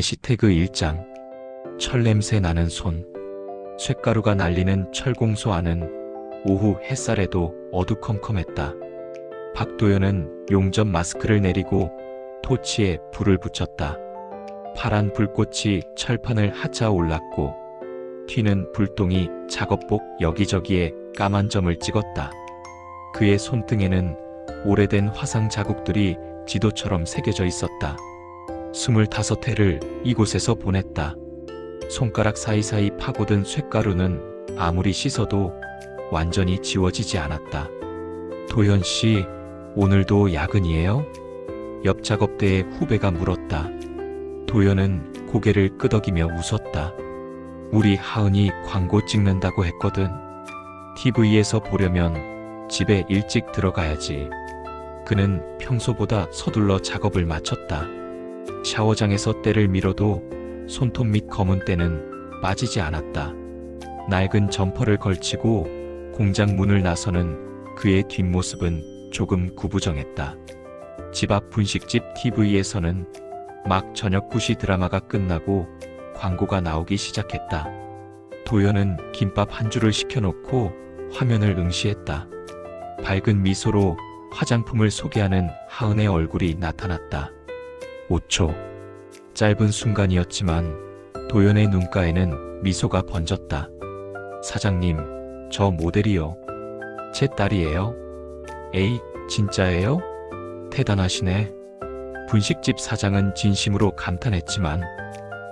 해시태그 1장 철냄새 나는 손 쇳가루가 날리는 철공소 안은 오후 햇살에도 어두컴컴했다. 박도연은 용접 마스크를 내리고 토치에 불을 붙였다. 파란 불꽃이 철판을 하차 올랐고 튀는 불똥이 작업복 여기저기에 까만 점을 찍었다. 그의 손등에는 오래된 화상 자국들이 지도처럼 새겨져 있었다. 스물다섯 해를 이곳에서 보냈다. 손가락 사이사이 파고든 쇳가루는 아무리 씻어도 완전히 지워지지 않았다. 도현 씨, 오늘도 야근이에요? 옆 작업대의 후배가 물었다. 도현은 고개를 끄덕이며 웃었다. 우리 하은이 광고 찍는다고 했거든. TV에서 보려면 집에 일찍 들어가야지. 그는 평소보다 서둘러 작업을 마쳤다. 샤워장에서 때를 밀어도 손톱 및 검은 때는 빠지지 않았다. 낡은 점퍼를 걸치고 공장 문을 나서는 그의 뒷모습은 조금 구부정했다. 집 앞 분식집 TV에서는 막 저녁 9시 드라마가 끝나고 광고가 나오기 시작했다. 도연은 김밥 한 줄을 시켜놓고 화면을 응시했다. 밝은 미소로 화장품을 소개하는 하은의 얼굴이 나타났다. 5초. 짧은 순간이었지만 도연의 눈가에는 미소가 번졌다. 사장님, 저 모델이요. 제 딸이에요. 에이, 진짜예요? 대단하시네. 분식집 사장은 진심으로 감탄했지만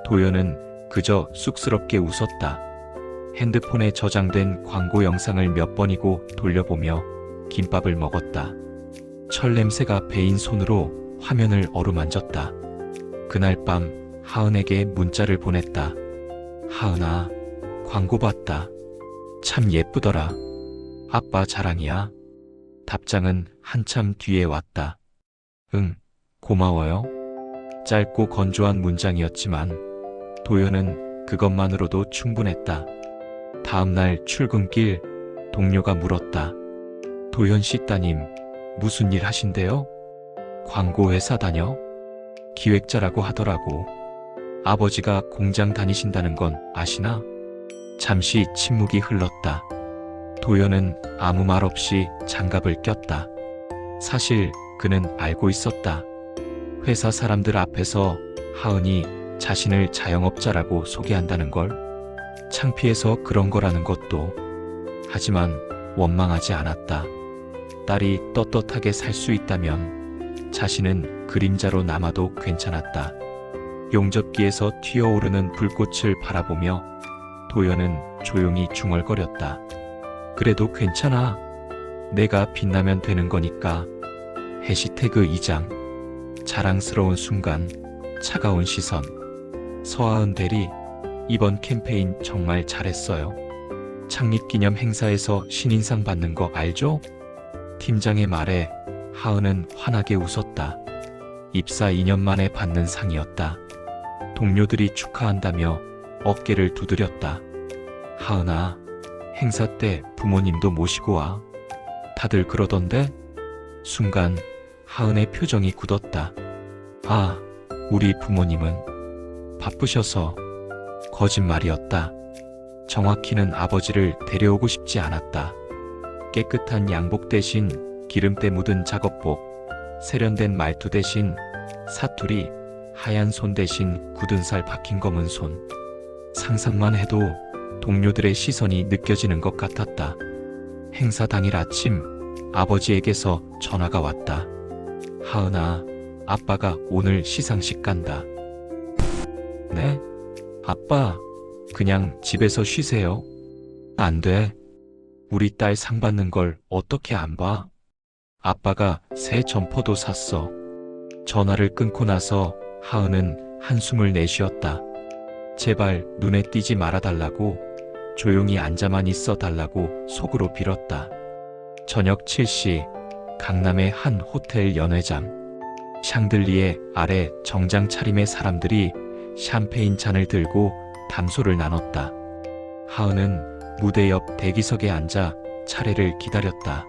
도연은 그저 쑥스럽게 웃었다. 핸드폰에 저장된 광고 영상을 몇 번이고 돌려보며 김밥을 먹었다. 철 냄새가 배인 손으로 화면을 어루만졌다. 그날 밤 하은에게 문자를 보냈다. 하은아, 광고 봤다. 참 예쁘더라. 아빠 자랑이야. 답장은 한참 뒤에 왔다. 응, 고마워요. 짧고 건조한 문장이었지만 도연은 그것만으로도 충분했다. 다음날 출근길 동료가 물었다. 도현 씨 따님, 무슨 일 하신대요? 광고회사 다녀? 기획자라고 하더라고. 아버지가 공장 다니신다는 건 아시나? 잠시 침묵이 흘렀다. 도연은 아무 말 없이 장갑을 꼈다. 사실 그는 알고 있었다. 회사 사람들 앞에서 하은이 자신을 자영업자라고 소개한다는 걸 창피해서 그런 거라는 것도 하지만 원망하지 않았다. 딸이 떳떳하게 살 수 있다면 자신은 그림자로 남아도 괜찮았다. 용접기에서 튀어오르는 불꽃을 바라보며 도연은 조용히 중얼거렸다. 그래도 괜찮아. 내가 빛나면 되는 거니까. 해시태그 2장. 자랑스러운 순간, 차가운 시선. 서하은 대리, 이번 캠페인 정말 잘했어요. 창립 기념 행사에서 신인상 받는 거 알죠? 팀장의 말에 하은은 환하게 웃었다. 입사 2년 만에 받는 상이었다. 동료들이 축하한다며 어깨를 두드렸다. 하은아, 행사 때 부모님도 모시고 와. 다들 그러던데? 순간 하은의 표정이 굳었다. 아, 우리 부모님은 바쁘셔서 거짓말이었다. 정확히는 아버지를 데려오고 싶지 않았다. 깨끗한 양복 대신 기름때 묻은 작업복, 세련된 말투 대신 사투리, 하얀 손 대신 굳은 살 박힌 검은 손. 상상만 해도 동료들의 시선이 느껴지는 것 같았다. 행사 당일 아침 아버지에게서 전화가 왔다. 하은아, 아빠가 오늘 시상식 간다. 네? 아빠, 그냥 집에서 쉬세요. 안 돼. 우리 딸 상 받는 걸 어떻게 안 봐? 아빠가 새 점퍼도 샀어. 전화를 끊고 나서 하은은 한숨을 내쉬었다. 제발 눈에 띄지 말아달라고 조용히 앉아만 있어 달라고 속으로 빌었다. 저녁 7시 강남의 한 호텔 연회장. 샹들리에 아래 정장 차림의 사람들이 샴페인 잔을 들고 담소를 나눴다. 하은은 무대 옆 대기석에 앉아 차례를 기다렸다.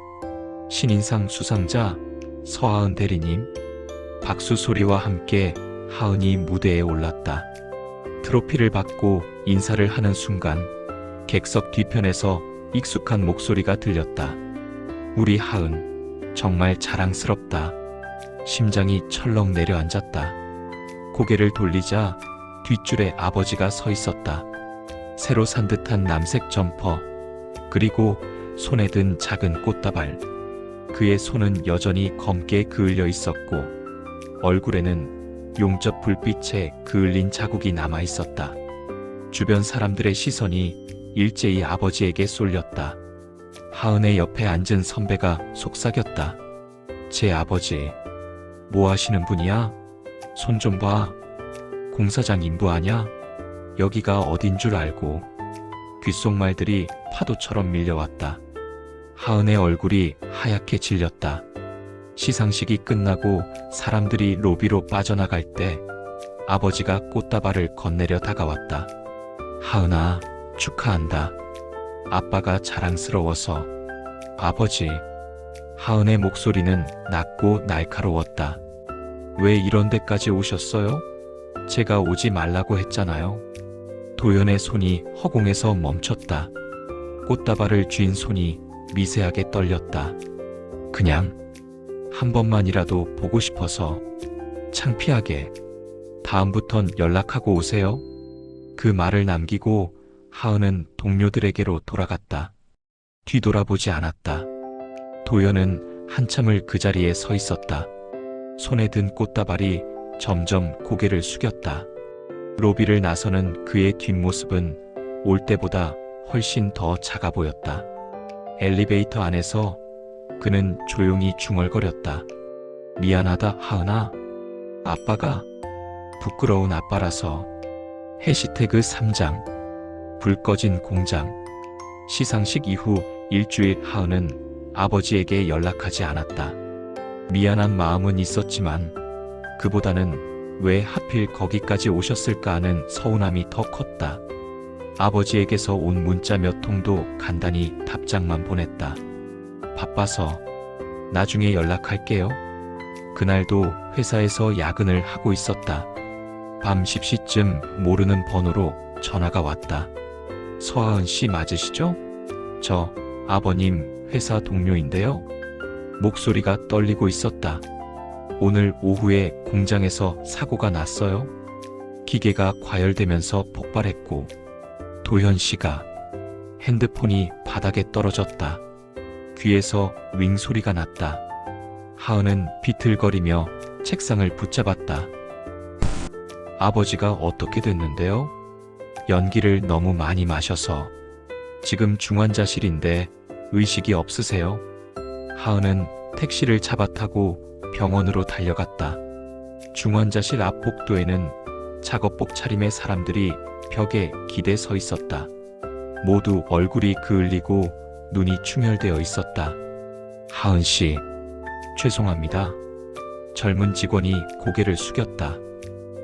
신인상 수상자 서하은 대리님 박수 소리와 함께 하은이 무대에 올랐다. 트로피를 받고 인사를 하는 순간 객석 뒤편에서 익숙한 목소리가 들렸다. 우리 하은, 정말 자랑스럽다. 심장이 철렁 내려앉았다. 고개를 돌리자 뒷줄에 아버지가 서 있었다. 새로 산 듯한 남색 점퍼, 그리고 손에 든 작은 꽃다발. 그의 손은 여전히 검게 그을려 있었고, 얼굴에는 용접 불빛에 그을린 자국이 남아 있었다. 주변 사람들의 시선이 일제히 아버지에게 쏠렸다. 하은의 옆에 앉은 선배가 속삭였다. 제 아버지, 뭐 하시는 분이야? 손 좀 봐. 공사장 인부 아냐? 여기가 어딘 줄 알고. 귓속말들이 파도처럼 밀려왔다. 하은의 얼굴이 하얗게 질렸다. 시상식이 끝나고 사람들이 로비로 빠져나갈 때 아버지가 꽃다발을 건네려 다가왔다. 하은아, 축하한다. 아빠가 자랑스러워서. 아버지. 하은의 목소리는 낮고 날카로웠다. 왜 이런 데까지 오셨어요? 제가 오지 말라고 했잖아요. 도연의 손이 허공에서 멈췄다. 꽃다발을 쥔 손이 미세하게 떨렸다. 그냥 한 번만이라도 보고 싶어서 창피하게 다음부턴 연락하고 오세요. 그 말을 남기고 하은은 동료들에게로 돌아갔다. 뒤돌아보지 않았다. 도연은 한참을 그 자리에 서 있었다. 손에 든 꽃다발이 점점 고개를 숙였다. 로비를 나서는 그의 뒷모습은 올 때보다 훨씬 더 작아 보였다. 엘리베이터 안에서 그는 조용히 중얼거렸다. 미안하다, 하은아. 아빠가 부끄러운 아빠라서. 해시태그 3장. 불 꺼진 공장. 시상식 이후 일주일 하은은 아버지에게 연락하지 않았다. 미안한 마음은 있었지만 그보다는 왜 하필 거기까지 오셨을까 하는 서운함이 더 컸다. 아버지에게서 온 문자 몇 통도 간단히 답장만 보냈다. 바빠서 나중에 연락할게요. 그날도 회사에서 야근을 하고 있었다. 밤 10시쯤 모르는 번호로 전화가 왔다. 서하은 씨 맞으시죠? 저 아버님 회사 동료인데요. 목소리가 떨리고 있었다. 오늘 오후에 공장에서 사고가 났어요. 기계가 과열되면서 폭발했고 도현 씨가 핸드폰이 바닥에 떨어졌다. 귀에서 윙 소리가 났다. 하은은 비틀거리며 책상을 붙잡았다. 아버지가 어떻게 됐는데요? 연기를 너무 많이 마셔서 지금 중환자실인데 의식이 없으세요? 하은은 택시를 잡아타고 병원으로 달려갔다. 중환자실 앞 복도에는 작업복 차림의 사람들이 벽에 기대 서 있었다. 모두 얼굴이 그을리고 눈이 충혈되어 있었다. 하은 씨, 죄송합니다. 젊은 직원이 고개를 숙였다.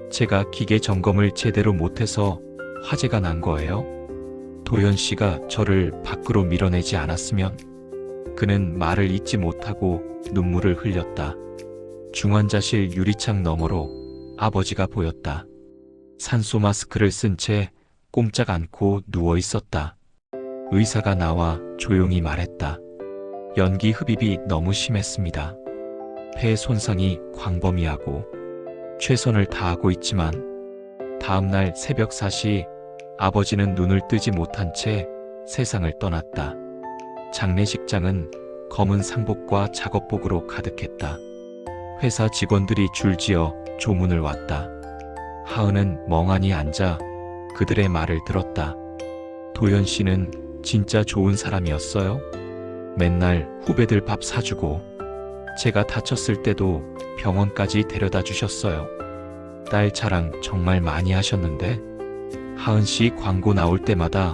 제가 기계 점검을 제대로 못해서 화재가 난 거예요. 도현 씨가 저를 밖으로 밀어내지 않았으면 그는 말을 잇지 못하고 눈물을 흘렸다. 중환자실 유리창 너머로 아버지가 보였다. 산소 마스크를 쓴 채 꼼짝 않고 누워 있었다. 의사가 나와 조용히 말했다. 연기 흡입이 너무 심했습니다. 폐 손상이 광범위하고 최선을 다하고 있지만 다음날 새벽 4시 아버지는 눈을 뜨지 못한 채 세상을 떠났다. 장례식장은 검은 상복과 작업복으로 가득했다. 회사 직원들이 줄지어 조문을 왔다. 하은은 멍하니 앉아 그들의 말을 들었다. 도현 씨는 진짜 좋은 사람이었어요. 맨날 후배들 밥 사주고 제가 다쳤을 때도 병원까지 데려다 주셨어요. 딸 자랑 정말 많이 하셨는데 하은 씨 광고 나올 때마다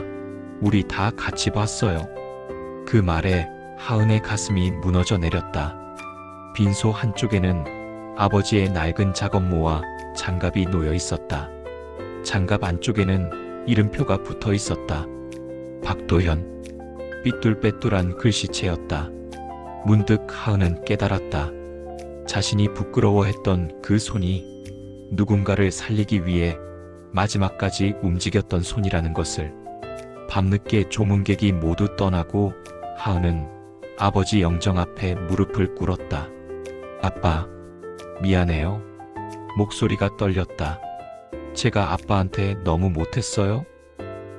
우리 다 같이 봤어요. 그 말에 하은의 가슴이 무너져 내렸다. 빈소 한쪽에는 아버지의 낡은 작업모와 장갑이 놓여 있었다. 장갑 안쪽에는 이름표가 붙어 있었다. 박도현. 삐뚤빼뚤한 글씨체였다. 문득 하은은 깨달았다. 자신이 부끄러워했던 그 손이 누군가를 살리기 위해 마지막까지 움직였던 손이라는 것을 밤늦게 조문객이 모두 떠나고 하은은 아버지 영정 앞에 무릎을 꿇었다. 아빠, 미안해요. 목소리가 떨렸다. 제가 아빠한테 너무 못했어요?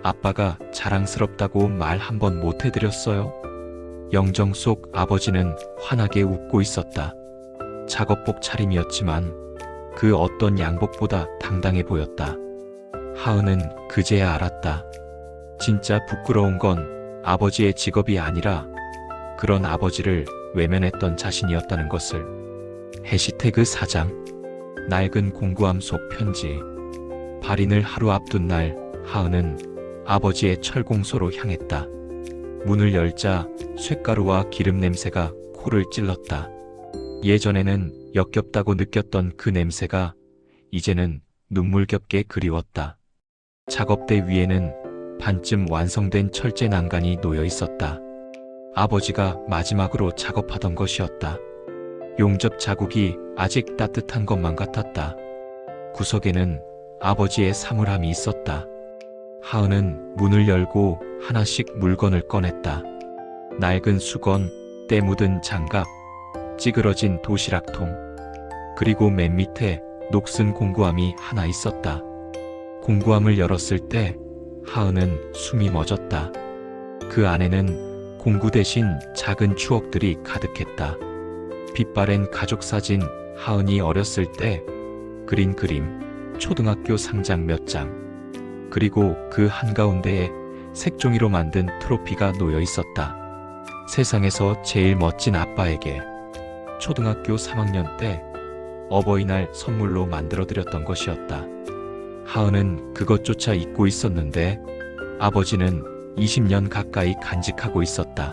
아빠가 자랑스럽다고 말 한 번 못해드렸어요? 영정 속 아버지는 환하게 웃고 있었다. 작업복 차림이었지만 그 어떤 양복보다 당당해 보였다. 하은은 그제야 알았다. 진짜 부끄러운 건 아버지의 직업이 아니라 그런 아버지를 외면했던 자신이었다는 것을. 해시태그 사장. 낡은 공구함 속 편지. 발인을 하루 앞둔 날 하은은 아버지의 철공소로 향했다. 문을 열자 쇳가루와 기름 냄새가 코를 찔렀다. 예전에는 역겹다고 느꼈던 그 냄새가 이제는 눈물겹게 그리웠다. 작업대 위에는 반쯤 완성된 철제 난간이 놓여 있었다. 아버지가 마지막으로 작업하던 것이었다. 용접 자국이 아직 따뜻한 것만 같았다. 구석에는 아버지의 사물함이 있었다. 하은은 문을 열고 하나씩 물건을 꺼냈다. 낡은 수건, 때 묻은 장갑, 찌그러진 도시락통, 그리고 맨 밑에 녹슨 공구함이 하나 있었다. 공구함을 열었을 때 하은은 숨이 멎었다. 그 안에는 공구 대신 작은 추억들이 가득했다. 빛바랜 가족 사진, 하은이 어렸을 때 그린 그림, 초등학교 상장 몇 장, 그리고 그 한가운데에 색종이로 만든 트로피가 놓여 있었다. 세상에서 제일 멋진 아빠에게 초등학교 3학년 때 어버이날 선물로 만들어드렸던 것이었다. 하은은 그것조차 잊고 있었는데 아버지는 20년 가까이 간직하고 있었다.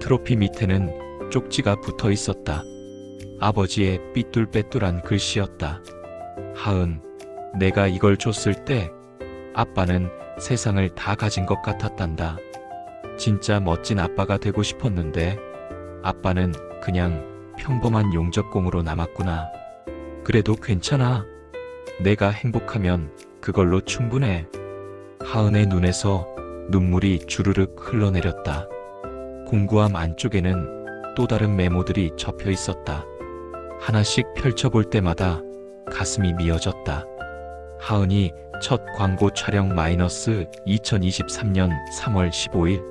트로피 밑에는 쪽지가 붙어 있었다. 아버지의 삐뚤빼뚤한 글씨였다. 하은, 내가 이걸 줬을 때 아빠는 세상을 다 가진 것 같았단다. 진짜 멋진 아빠가 되고 싶었는데 아빠는 그냥 평범한 용접공으로 남았구나. 그래도 괜찮아. 내가 행복하면 그걸로 충분해. 하은의 눈에서 눈물이 주르륵 흘러내렸다. 공구함 안쪽에는 또 다른 메모들이 접혀 있었다. 하나씩 펼쳐볼 때마다 가슴이 미어졌다. 하은이 첫 광고 촬영 마이너스 2023년 3월 15일.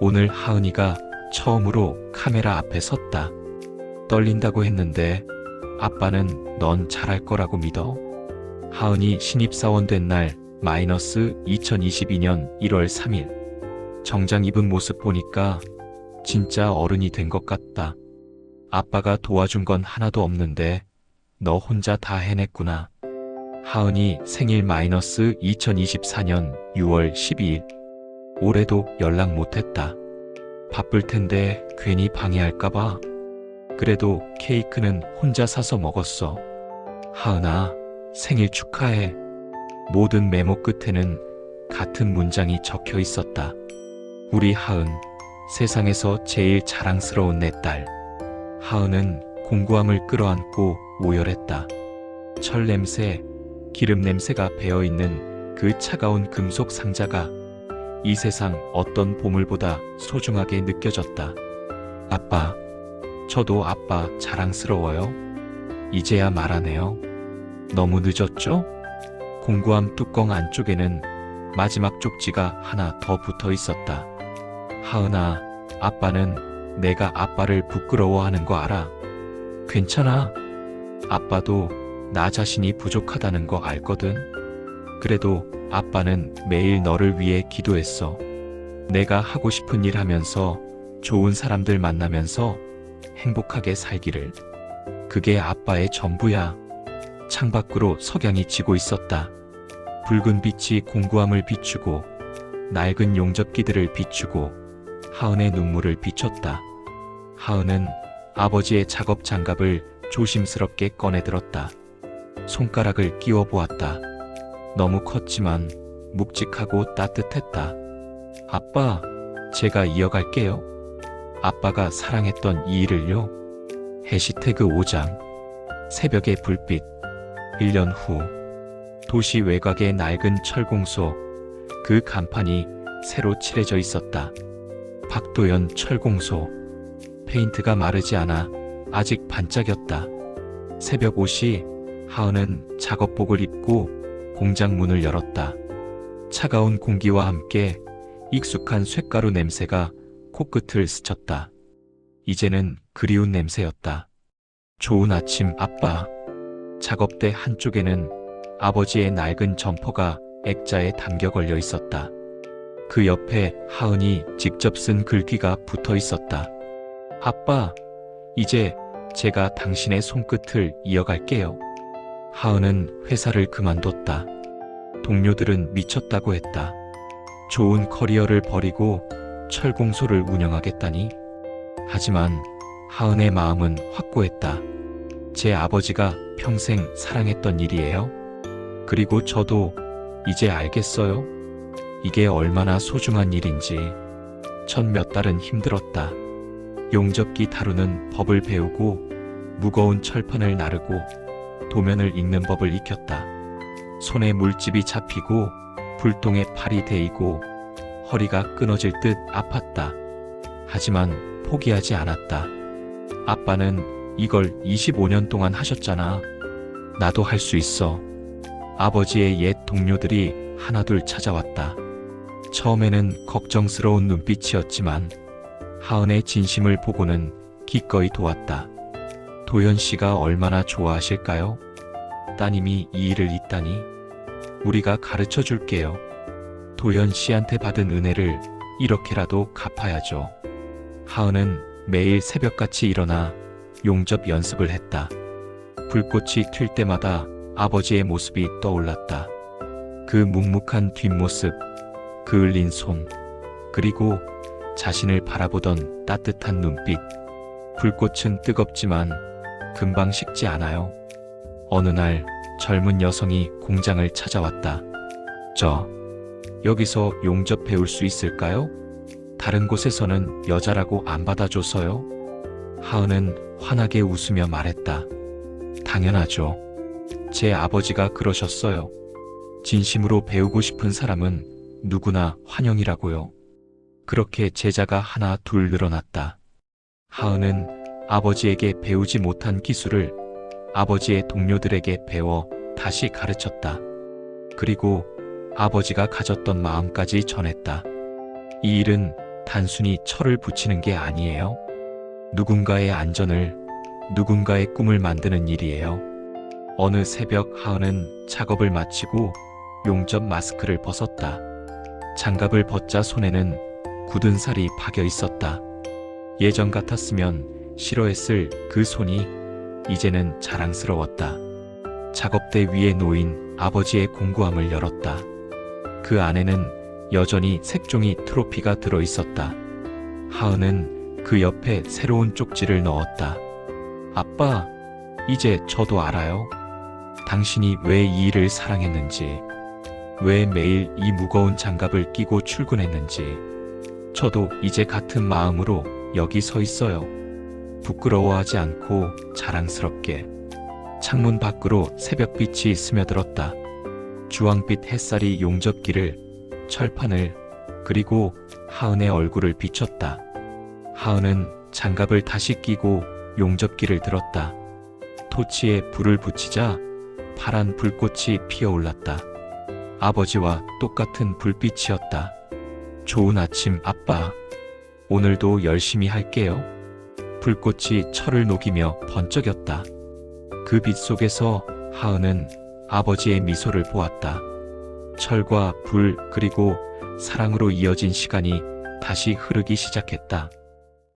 오늘 하은이가 처음으로 카메라 앞에 섰다. 떨린다고 했는데 아빠는 넌 잘할 거라고 믿어. 하은이 신입사원 된 날 마이너스 2022년 1월 3일. 정장 입은 모습 보니까 진짜 어른이 된 것 같다. 아빠가 도와준 건 하나도 없는데 너 혼자 다 해냈구나. 하은이 생일 마이너스 2024년 6월 12일. 올해도 연락 못했다. 바쁠 텐데 괜히 방해할까봐. 그래도 케이크는 혼자 사서 먹었어. 하은아, 생일 축하해. 모든 메모 끝에는 같은 문장이 적혀 있었다. 우리 하은, 세상에서 제일 자랑스러운 내 딸. 하은은 공구함을 끌어안고 오열했다. 철 냄새, 기름 냄새가 배어 있는 그 차가운 금속 상자가 이 세상 어떤 보물보다 소중하게 느껴졌다. 아빠, 저도 아빠 자랑스러워요. 이제야 말하네요. 너무 늦었죠? 공구함 뚜껑 안쪽에는 마지막 쪽지가 하나 더 붙어 있었다. 하은아, 아빠는 내가 아빠를 부끄러워하는 거 알아. 괜찮아. 아빠도 나 자신이 부족하다는 거 알거든. 그래도 아빠는 매일 너를 위해 기도했어. 내가 하고 싶은 일 하면서 좋은 사람들 만나면서 행복하게 살기를. 그게 아빠의 전부야. 창밖으로 석양이 지고 있었다. 붉은 빛이 공구함을 비추고 낡은 용접기들을 비추고 하은의 눈물을 비췄다. 하은은 아버지의 작업 장갑을 조심스럽게 꺼내 들었다. 손가락을 끼워 보았다. 너무 컸지만 묵직하고 따뜻했다. 아빠, 제가 이어갈게요. 아빠가 사랑했던 이 일을요. 해시태그 5장. 새벽의 불빛. 1년 후 도시 외곽의 낡은 철공소 그 간판이 새로 칠해져 있었다. 박도연 철공소 페인트가 마르지 않아 아직 반짝였다. 새벽 5시 하은은 작업복을 입고 공장 문을 열었다. 차가운 공기와 함께 익숙한 쇳가루 냄새가 코끝을 스쳤다. 이제는 그리운 냄새였다. 좋은 아침 아빠. 작업대 한쪽에는 아버지의 낡은 점퍼가 액자에 담겨 걸려 있었다. 그 옆에 하은이 직접 쓴 글귀가 붙어 있었다. 아빠, 이제 제가 당신의 손끝을 이어갈게요. 하은은 회사를 그만뒀다. 동료들은 미쳤다고 했다. 좋은 커리어를 버리고 철공소를 운영하겠다니. 하지만 하은의 마음은 확고했다. 제 아버지가 평생 사랑했던 일이에요. 그리고 저도 이제 알겠어요. 이게 얼마나 소중한 일인지. 첫 몇 달은 힘들었다. 용접기 다루는 법을 배우고 무거운 철판을 나르고 도면을 읽는 법을 익혔다. 손에 물집이 잡히고 불똥에 팔이 데이고 허리가 끊어질 듯 아팠다. 하지만 포기하지 않았다. 아빠는 이걸 25년 동안 하셨잖아. 나도 할 수 있어. 아버지의 옛 동료들이 하나둘 찾아왔다. 처음에는 걱정스러운 눈빛이었지만 하은의 진심을 보고는 기꺼이 도왔다. 도현 씨가 얼마나 좋아하실까요? 따님이 이 일을 잇다니 우리가 가르쳐 줄게요. 도현 씨한테 받은 은혜를 이렇게라도 갚아야죠. 하은은 매일 새벽같이 일어나 용접 연습을 했다. 불꽃이 튈 때마다 아버지의 모습이 떠올랐다. 그 묵묵한 뒷모습, 그을린 손, 그리고 자신을 바라보던 따뜻한 눈빛. 불꽃은 뜨겁지만 금방 식지 않아요. 어느 날 젊은 여성이 공장을 찾아왔다. 저, 여기서 용접 배울 수 있을까요? 다른 곳에서는 여자라고 안 받아줘서요. 하은은 환하게 웃으며 말했다. 당연하죠. 제 아버지가 그러셨어요. 진심으로 배우고 싶은 사람은 누구나 환영이라고요. 그렇게 제자가 하나 둘 늘어났다. 하은은 아버지에게 배우지 못한 기술을 아버지의 동료들에게 배워 다시 가르쳤다. 그리고 아버지가 가졌던 마음까지 전했다. 이 일은 단순히 철을 붙이는 게 아니에요. 누군가의 안전을, 누군가의 꿈을 만드는 일이에요. 어느 새벽 하은은 작업을 마치고 용접 마스크를 벗었다. 장갑을 벗자 손에는 굳은 살이 박여 있었다. 예전 같았으면 싫어했을 그 손이 이제는 자랑스러웠다. 작업대 위에 놓인 아버지의 공구함을 열었다. 그 안에는 여전히 색종이 트로피가 들어 있었다. 하은은 그 옆에 새로운 쪽지를 넣었다. 아빠, 이제 저도 알아요. 당신이 왜 이 일을 사랑했는지, 왜 매일 이 무거운 장갑을 끼고 출근했는지, 저도 이제 같은 마음으로 여기 서 있어요. 부끄러워하지 않고 자랑스럽게. 창문 밖으로 새벽빛이 스며들었다. 주황빛 햇살이 용접기를, 철판을, 그리고 하은의 얼굴을 비췄다. 하은은 장갑을 다시 끼고 용접기를 들었다. 토치에 불을 붙이자 파란 불꽃이 피어올랐다. 아버지와 똑같은 불빛이었다. 좋은 아침 아빠. 오늘도 열심히 할게요. 불꽃이 철을 녹이며 번쩍였다. 그 빛 속에서 하은은 아버지의 미소를 보았다. 철과 불 그리고 사랑으로 이어진 시간이 다시 흐르기 시작했다.